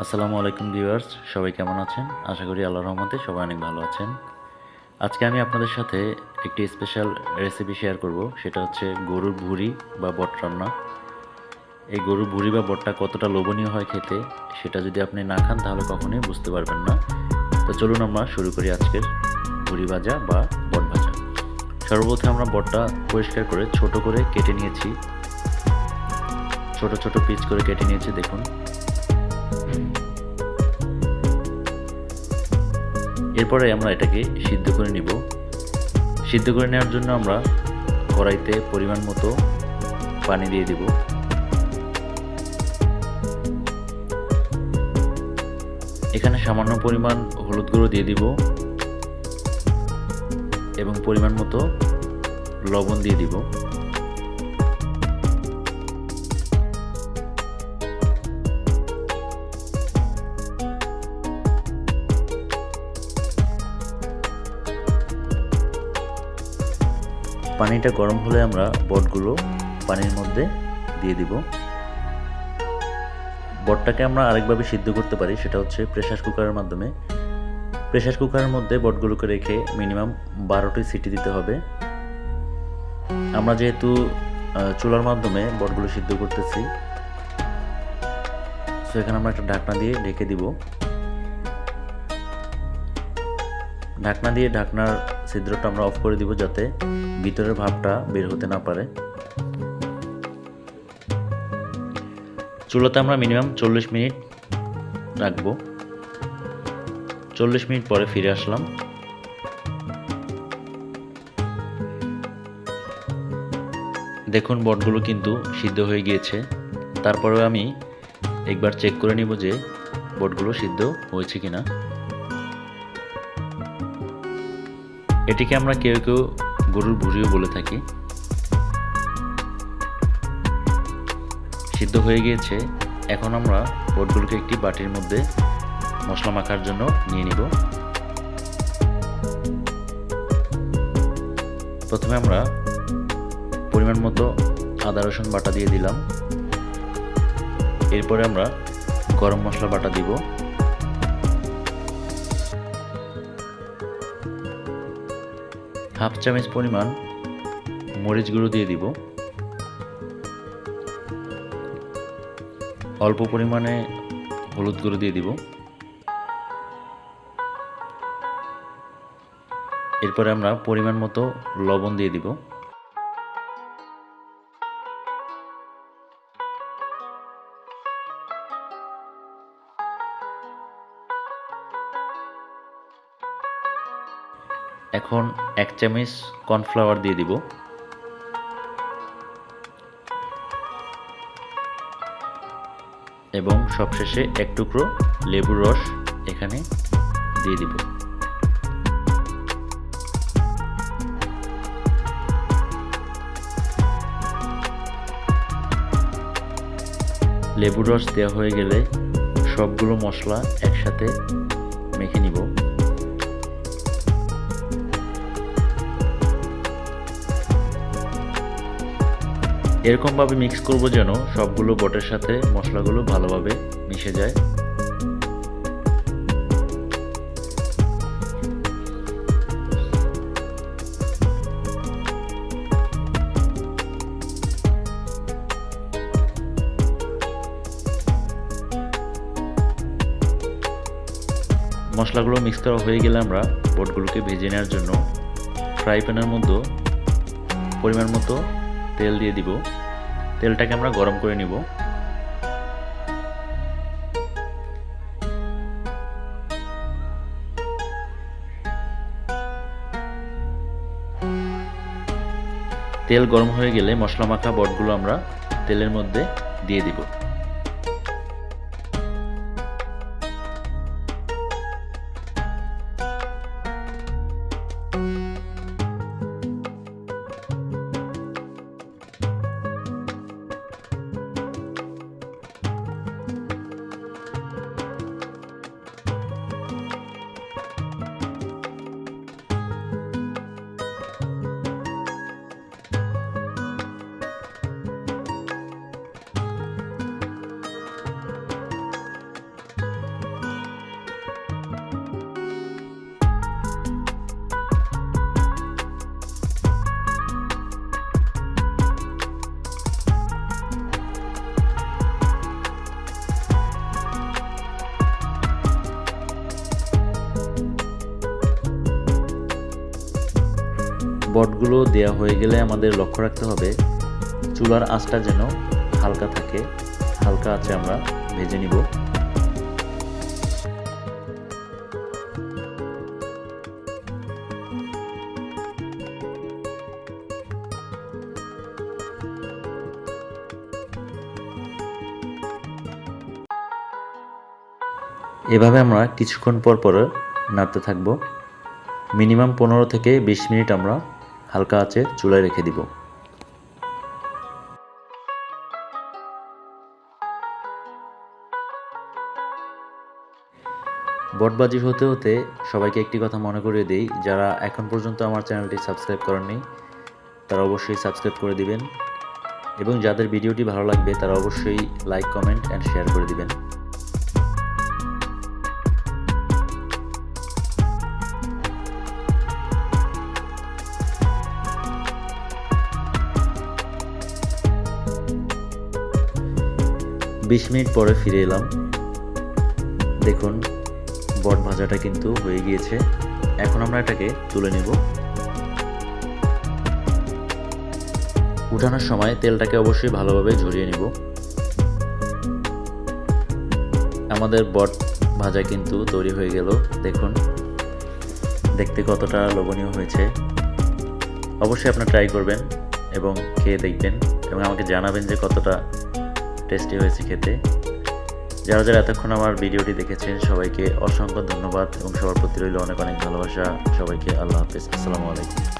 আসসালামু আলাইকুম ভিউয়ার্স, সবাই কেমন আছেন? আশা করি আল্লাহর রহমতে সবাই অনেক ভালো আছেন। আজকে আমি আপনাদের সাথে একটি স্পেশাল রেসিপি শেয়ার করব, সেটা হচ্ছে গরুর ভুঁড়ি বা বট রান্না। এই গরুর ভুঁড়ি বা বটটা কতটা লোভনীয় হয় খেতে, সেটা যদি আপনি না খান, তাহলে কখনোই বুঝতে পারবেন না। তো চলুন আমরা শুরু করি আজকের ভুঁড়ি ভাজা বা বট ভাজা। সর্বপ্রথমে আমরা বটটা পরিষ্কার করে ছোট করে কেটে নিয়েছি। ছোট ছোট পিস করে কেটে নিয়েছি, দেখুন। এরপরে আমরা এটাকে সিদ্ধ করে নিব। সিদ্ধ করে নেওয়ার জন্য আমরা কড়াইতে পরিমাণ মতো পানি দিয়ে দিব। এখানে সামান্য পরিমাণ হলুদ গুঁড়ো দিয়ে দিব এবং পরিমাণ মতো লবণ দিয়ে দিব। পানিটা গরম হলে আমরা বটগুলো পানির মধ্যে দিয়ে দিব। বটটাকে আমরা আরেকভাবে সিদ্ধ করতে পারি, সেটা হচ্ছে প্রেশার কুকারের মাধ্যমে। প্রেশার কুকারের মধ্যে বটগুলোকে রেখে মিনিমাম বারোটি সিটি দিতে হবে। আমরা যেহেতু চুলার মাধ্যমে বটগুলো সিদ্ধ করতেছি সো এখানে আমরা একটা ঢাকনা দিয়ে ঢেকে দিব। ঢাকনা দিয়ে ঢাকনার ছিদ্রটা আমরা অফ করে দিব যাতে ভিতরের ভাবটা বের হতে না পারে। চুলোতে আমরা মিনিমাম চল্লিশ মিনিট রাখব। চল্লিশ মিনিট পরে ফিরে আসলাম। দেখুন, বটগুলো কিন্তু সিদ্ধ হয়ে গিয়েছে। তারপরে আমি একবার চেক করে নিব যে বটগুলো সিদ্ধ হয়েছে কিনা। এটিকে আমরা কেউ কেউ গরুর ভুড়িও বলে থাকি। সিদ্ধ হয়ে গিয়েছে। এখন আমরা বটগুলোকে একটি বাটির মধ্যে মশলা মাখার জন্য নিয়ে নিব। প্রথমে আমরা পরিমাণ মতো আদা, রসুন বাটা দিয়ে দিলাম। এরপরে আমরা গরম মশলা বাটা দিব। হাফ চামচ পরিমাণ মরিচ গুঁড়ো দিয়ে দিব। অল্প পরিমাণে হলুদ গুঁড়ো দিয়ে দিব। এরপরে আমরা পরিমাণ মতো লবণ দিয়ে দিব। এখন এক চামচ কর্নফ্লাওয়ার দিয়ে দিব। এবং সবশেষে এক টুকরো লেবুর রস এখানে দিয়ে দিব। লেবুর রস দেওয়া হয়ে গেলে সবগুলো মশলা একসাথে মেখে নিব। এরকমভাবে মিক্স করব যেন সবগুলো বটের সাথে মশলাগুলো ভালোভাবে মিশে যায়। মশলাগুলো মিক্স করা হয়ে গেলে আমরা বটগুলোকে ভেজে নেওয়ার জন্য ফ্রাই প্যানের মধ্যে পরিমাণ মতো তেল দিয়ে দিব। তেলটাকে আমরা গরম করে নিব। তেল গরম হয়ে গেলে মশলা মাখা বটগুলো আমরা তেলের মধ্যে দিয়ে দিব। বটগুলো দেওয়া হয়ে গেলে আমাদের লক্ষ্য রাখতে হবে, চুলার আঁচটা যেন হালকা থাকে। হালকা আছে আমরা ভেজে নিব। এভাবে আমরা কিছুক্ষণ পর পর নাড়তে থাকব। মিনিমাম পনেরো থেকে বিশ মিনিট আমরা হালকা আঁচে চুলায় রেখে দিব। বটবাজি হতে হতে সবাইকে একটি কথা মনে করিয়ে দিই, যারা এখন পর্যন্ত আমার চ্যানেলটি সাবস্ক্রাইব করেননি, তারা অবশ্যই সাবস্ক্রাইব করে দিবেন এবং যাদের ভিডিওটি ভালো লাগবে, তারা অবশ্যই লাইক, কমেন্ট অ্যান্ড শেয়ার করে দিবেন। বিশ মিনিট পরে ফিরে এলাম। দেখুন, বট ভাজাটা কিন্তু হয়ে গিয়েছে। এখন আমরা এটাকে তুলে নেব। উঠানোর সময় তেলটাকে অবশ্যই ভালোভাবে ঝরিয়ে নিব। আমাদের বট ভাজা কিন্তু তৈরি হয়ে গেল। দেখুন, দেখতে কতটা লোভনীয় হয়েছে। অবশ্যই আপনারা ট্রাই করবেন এবং খেয়ে দেখবেন এবং আমাকে জানাবেন যে কতটা টেস্টি হয়েছে খেতে। যারা যারা এতক্ষণ আমার ভিডিওটি দেখেছেন, সবাইকে অসংখ্য ধন্যবাদ এবং সবার প্রতি রইল অনেক অনেক ভালোবাসা। সবাইকে আল্লাহ হাফিজ। আসসালামু আলাইকুম।